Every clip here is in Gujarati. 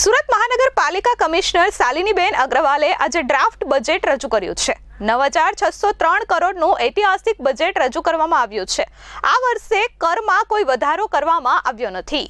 સુરત મહાનગરપાલિકા કમિશનર શાલિનીબેન અગ્રવાલે આજે ડ્રાફ્ટ બજેટ રજૂ કર્યું છે. નવ હજાર છસો ત્રણ કરોડનું ઐતિહાસિક બજેટ રજૂ કરવામાં આવ્યું છે. આ વર્ષે કરમાં કોઈ વધારો કરવામાં આવ્યો નથી.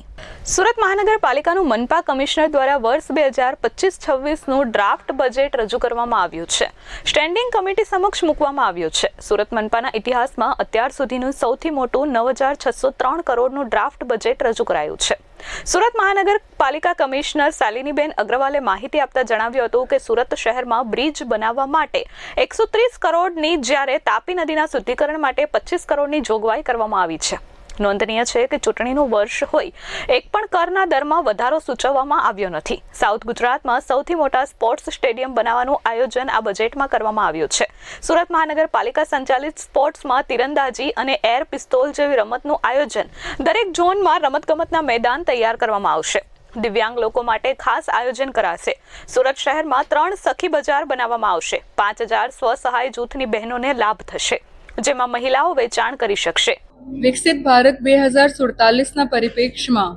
સુરત મહાનગરપાલિકાનું મનપા કમિશનર દ્વારા વર્ષ બે હજાર પચીસ છવ્વીસનું ડ્રાફ્ટ બજેટ રજૂ કરવામાં આવ્યું છે. સ્ટેન્ડિંગ કમિટી સમક્ષ મૂકવામાં આવ્યું છે. સુરત મનપાના ઇતિહાસમાં અત્યાર સુધીનું સૌથી મોટું નવ હજાર છસો ત્રણ કરોડનું ડ્રાફ્ટ બજેટ રજૂ કરાયું છે. સુરત મહાનગરપાલિકા કમિશનર શાલિનીબેન અગ્રવાલે માહિતી આપતા જણાવ્યું હતું કે સુરત શહેરમાં બ્રિજ બનાવવા માટે એકસો ત્રીસ કરોડની જ્યારે તાપી નદીના શુદ્ધિકરણ માટે પચીસ કરોડની જોગવાઈ કરવામાં આવી છે. નોંધનીય છે કે ચૂંટણીનું વર્ષ હોય, એક પણ કરના દરમાં વધારો સૂચવવામાં આવ્યો નથી. સાઉથ ગુજરાતમાં સૌથી મોટા સ્પોર્ટ્સ સ્ટેડિયમ બનાવવાનું આયોજન આ બજેટમાં કરવામાં આવ્યું છે. સુરત મહાનગરપાલિકા સંચાલિત સ્પોર્ટ્સમાં તીરંદાજી અને એર પિસ્તોલ જેવી રમતનું આયોજન દરેક ઝોનમાં રમતગમતના મેદાન તૈયાર કરવામાં આવશે. દિવ્યાંગ લોકો માટે ખાસ આયોજન કરાશે. સુરત શહેરમાં ત્રણ સખી બજાર બનાવવામાં આવશે. પાંચ હજાર સ્વસહાય જૂથની બહેનોને લાભ થશે, જેમાં મહિલાઓ વેચાણ કરી શકશે. વિકસિત ભારત બે હજાર સુડતાલીસના પરિપ્રેક્ષમાં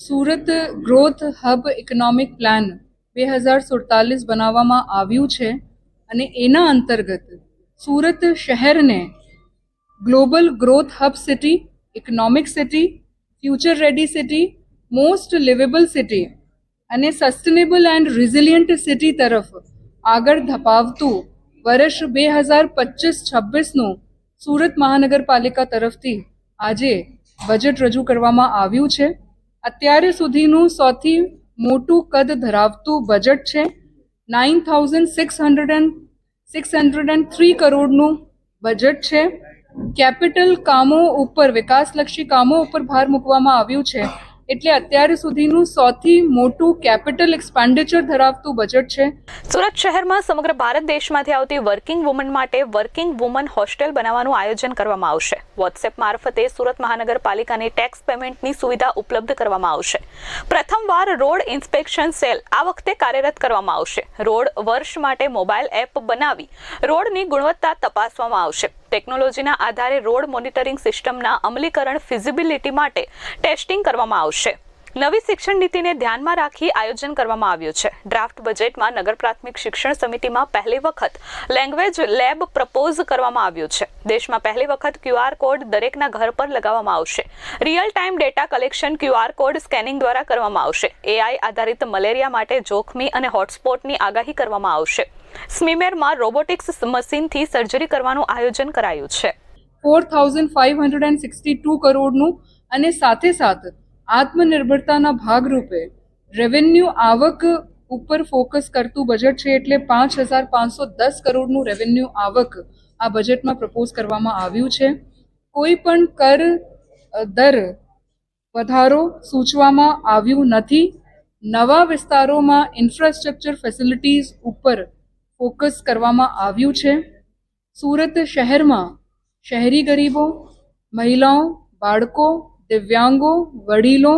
Surat growth hub economic plan બે હજાર સુડતાલીસ બનાવવામાં આવ્યું છે અને એના અંતર્ગત સુરત શહેરને global growth hub city, economic city, future ready city, most liveable city અને સસ્ટેનેબલ એન્ડ રિઝિલિયન્ટ સિટી તરફ આગળ ધપાવતું વર્ષ બે હજાર પચીસ છવ્વીસનું સુરત મહાનગરપાલિકા તરફથી આજે બજેટ રજૂ કરવામાં આવ્યું છે. અત્યારે સુધીનું સૌથી મોટું કદ ધરાવતું બજેટ છે. Nine thousand six hundred and six hundred and three કરોડનું બજેટ છે. કેપિટલ કામો ઉપર, વિકાસલક્ષી કામો ઉપર ભાર મૂકવામાં આવ્યું છે. એટલે અત્યાર સુધીનું સૌથી મોટું કેપિટલ એક્સપેન્ડિચર ધરાવતું બજેટ છે. સુરત શહેરમાં સમગ્ર ભારત દેશમાંથી આવતી વર્કિંગ વુમન માટે વર્કિંગ વુમન હોસ્ટેલ બનાવવાનું આયોજન કરવામાં આવશે. વોટ્સએપ મારફતે સુરત મહાનગરપાલિકાની ટેક્સ પેમેન્ટની સુવિધા ઉપલબ્ધ કરવામાં આવશે. પ્રથમવાર રોડ ઇન્સ્પેક્શન સેલ આ વખતે કાર્યરત કરવામાં આવશે. રોડ વર્ષ માટે મોબાઈલ એપ બનાવી રોડની ગુણવત્તા તપાસવામાં આવશે. ટેકનોલોજીના આધારે રોડ મોનિટરિંગ સિસ્ટમના અમલીકરણ ફિઝિબિલિટી માટે ટેસ્ટિંગ કરવામાં આવશે. નવી શિક્ષણ નીતિને ધ્યાનમાં રાખી આયોજન કરવામાં આવ્યું છે. ડ્રાફ્ટ બજેટમાં નગર પ્રાથમિક શિક્ષણ સમિતિમાં પહેલી વખત લેંગ્વેજ લેબ પ્રપોઝ કરવામાં આવ્યું છે. દેશમાં પહેલી વખત ક્યુઆર કોડ દરેકના ઘર પર લગાવવામાં આવશે. Real time data collection QR code scanning દ્વારા કરવામાં આવશે. એઆઈ આધારિત મલેરિયા માટે જોખમી અને હોટસ્પોટની આગાહી કરવામાં આવશે. સ્મીમેરમાં રોબોટિક્સ મશીનથી સર્જરી કરવાનું આયોજન કરાયું છે. Four thousand five hundred and sixty two કરોડનું અને સાથે સાથ આત્મનિર્ભરતાના ભાગરૂપે રેવન્યુ આવક ઉપર ફોકસ કરતું બજેટ છે એટલે પાંચ હજાર પાંચસો દસ કરોડનું રેવન્યુ આવક આ બજેટમાં પ્રપોઝ કરવામાં આવ્યું છે. કોઈ પણ કર દર વધારો સૂચવામાં આવ્યું નથી. નવા વિસ્તારોમાં ઇન્ફ્રાસ્ટ્રક્ચર ફેસિલિટીઝ ઉપર ફોકસ કરવામાં આવ્યું છે. સુરત શહેરમાં શહેરી ગરીબો, મહિલાઓ, બાળકો દિવ્યાંગો, વડીલો,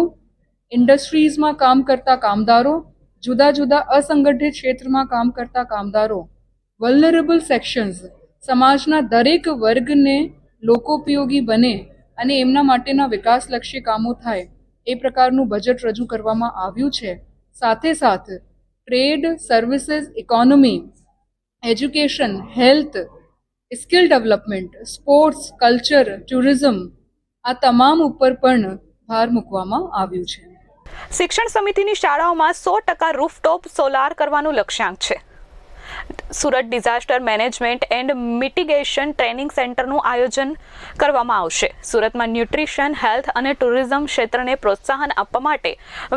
ઇન્ડસ્ટ્રીઝમાં કામ કરતા કામદારો, જુદા જુદા અસંગઠિત ક્ષેત્રમાં કામ કરતા કામદારો વલ્નરેબલ સેક્શન્સ સમાજના દરેક વર્ગને લોકોપયોગી બને અને એમના માટેના વિકાસલક્ષી કામો થાય, એ પ્રકારનું બજેટ રજૂ કરવામાં આવ્યું છે. સાથે સાથ trade services economy education health skill development sports culture tourism આ તમામ ઉપર પણ ભાર મૂકવામાં આવ્યું છે. શિક્ષણ સમિતિની શાળાઓમાં સો ટકા રૂફટોપ સોલાર કરવાનું લક્ષ્યાંક છે. Surat disaster management and mitigation training સેન્ટરનું આયોજન કરવામાં આવશે. સુરતમાં ન્યુટ્રિશન, હેલ્થ અને ટુરિઝમ ક્ષેત્રને પ્રોત્સાહન આપવા માટે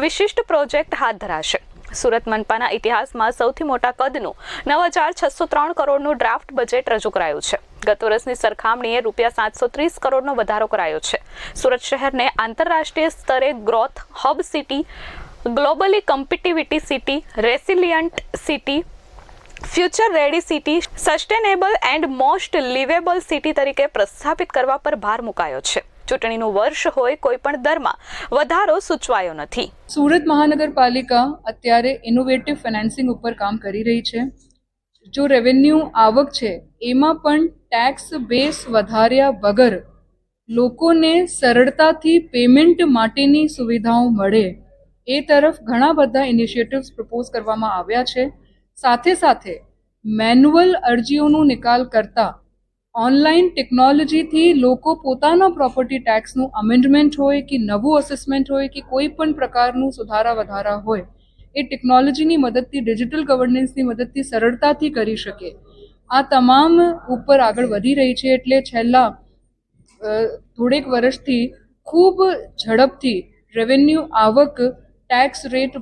વિશિષ્ટ પ્રોજેક્ટ હાથ ધરાશે. સુરત મનપાના ઇતિહાસમાં સૌથી મોટા કદનું નવ હજાર છસો ત્રણ કરોડનું ડ્રાફ્ટ બજેટ રજૂ કરાયું છે. ગત વર્ષની સરખામણીએ રૂપિયા સાતસો ત્રીસ કરોડનો વધારો કરાયો છે. સુરત શહેરને આંતરરાષ્ટ્રીય સ્તરે growth hub city globally competitivity city resilient city future ready city sustainable and most liveable city તરીકે પ્રસ્થાપિત કરવા પર ભાર મુકાયો છે. ચૂંટણીનું વર્ષ હોય કોઈ પણ દરમાં, વધારો સૂચવાયો નથી. સુરત મહાનગરપાલિકા અત્યારે ઇનોવેટિવ ફાઇનાન્સિંગ ઉપર કામ કરી રહી છે. જો રેવન્યુ આવક છે, એમાં પણ ટેક્સ બેસ વધાર્યા વગર લોકોને સરળતાથી પેમેન્ટ માટેની સુવિધાઓ મળે. એ તરફ ઘણા બધા ઇનિશિયેટિવ્સ પ્રપોઝ કરવામાં આવ્યા છે. સાથે સાથે મેન્યુઅલ અરજીઓનો નિકાલ કરતા ઓનલાઈન ટેકનોલોજીથી લોકો પોતાના પ્રોપર્ટી ટેક્સનું અમેન્ડમેન્ટ હોય કે નવું અસેસમેન્ટ હોય કે કોઈ પણ પ્રકારનું સુધારા વધારા હોય એ ટેકનોલોજીની મદદથી ડિજિટલ ગવર્નન્સની મદદથી સરળતાથી કરી શકે. આ તમામ ઉપર આગળ વધી રહી છે એટલે છેલ્લા થોડેક વર્ષથી ખૂબ ઝડપથી રેવન્યુ આવક ટેક્સ રેટ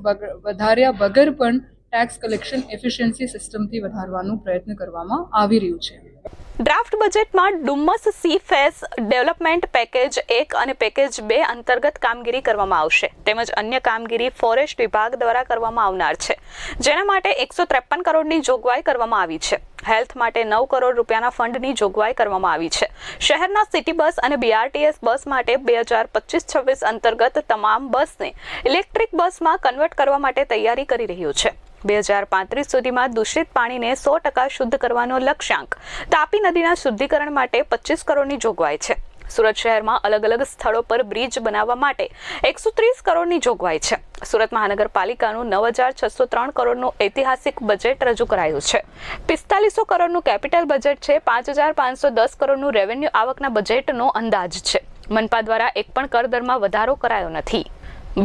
વધાર્યા વગર પણ ટેક્સ કલેક્શન એફિશિયન્સી સિસ્ટમથી વધારવાનો પ્રયત્ન કરવામાં આવી રહ્યું છે. ડ્રાફ્ટ બજેટમાં Dumas sea face development package એક અને પેકેજ બે અંતર્ગત કામગીરી કરવામાં આવશે. તેમજ અન્ય કામગીરી ફોરેસ્ટ વિભાગ દ્વારા કરવામાં આવનાર છે. જેના માટે એકસો ત્રેપન કરોડની જોગવાઈ કરવામાં આવી છે. હેલ્થ માટે નવ કરોડ રૂપિયાના ફંડની જોગવાઈ કરવામાં આવી છે. શહેરના સિટી બસ અને બીઆરટીએસ બસ માટે બે હજાર પચીસ છવ્વીસ અંતર્ગત તમામ બસને ઇલેક્ટ્રિક બસમાં કન્વર્ટ કરવા માટે તૈયારી કરી રહ્યું છે. બે હજાર પાંત્રીસ સુધીમાં દૂષિત પાણીને સો ટકા શુદ્ધ કરવાનો લક્ષ્યાંક તાપી નદીના શુદ્ધિકરણ માટે પચીસ કરોડની જોગવાઈ છે. સુરત શહેરમાં અલગ અલગ સ્થળો પર બ્રિજ બનાવવા માટે એકસો ત્રીસ કરોડની જોગવાઈ છે. સુરત મહાનગરપાલિકાનું નવ હજાર છસો ત્રણ કરોડનું ઐતિહાસિક બજેટ રજૂ કરાયું છે. પિસ્તાલીસો કરોડનું કેપિટલ બજેટ છે, પાંચ હજાર પાંચસો દસ કરોડનું રેવન્યુ આવકના બજેટનો અંદાજ છે. મનપા દ્વારા એક પણ કર દરમાં વધારો કરાયો નથી.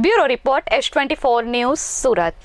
Bureau report S twenty four news Surat.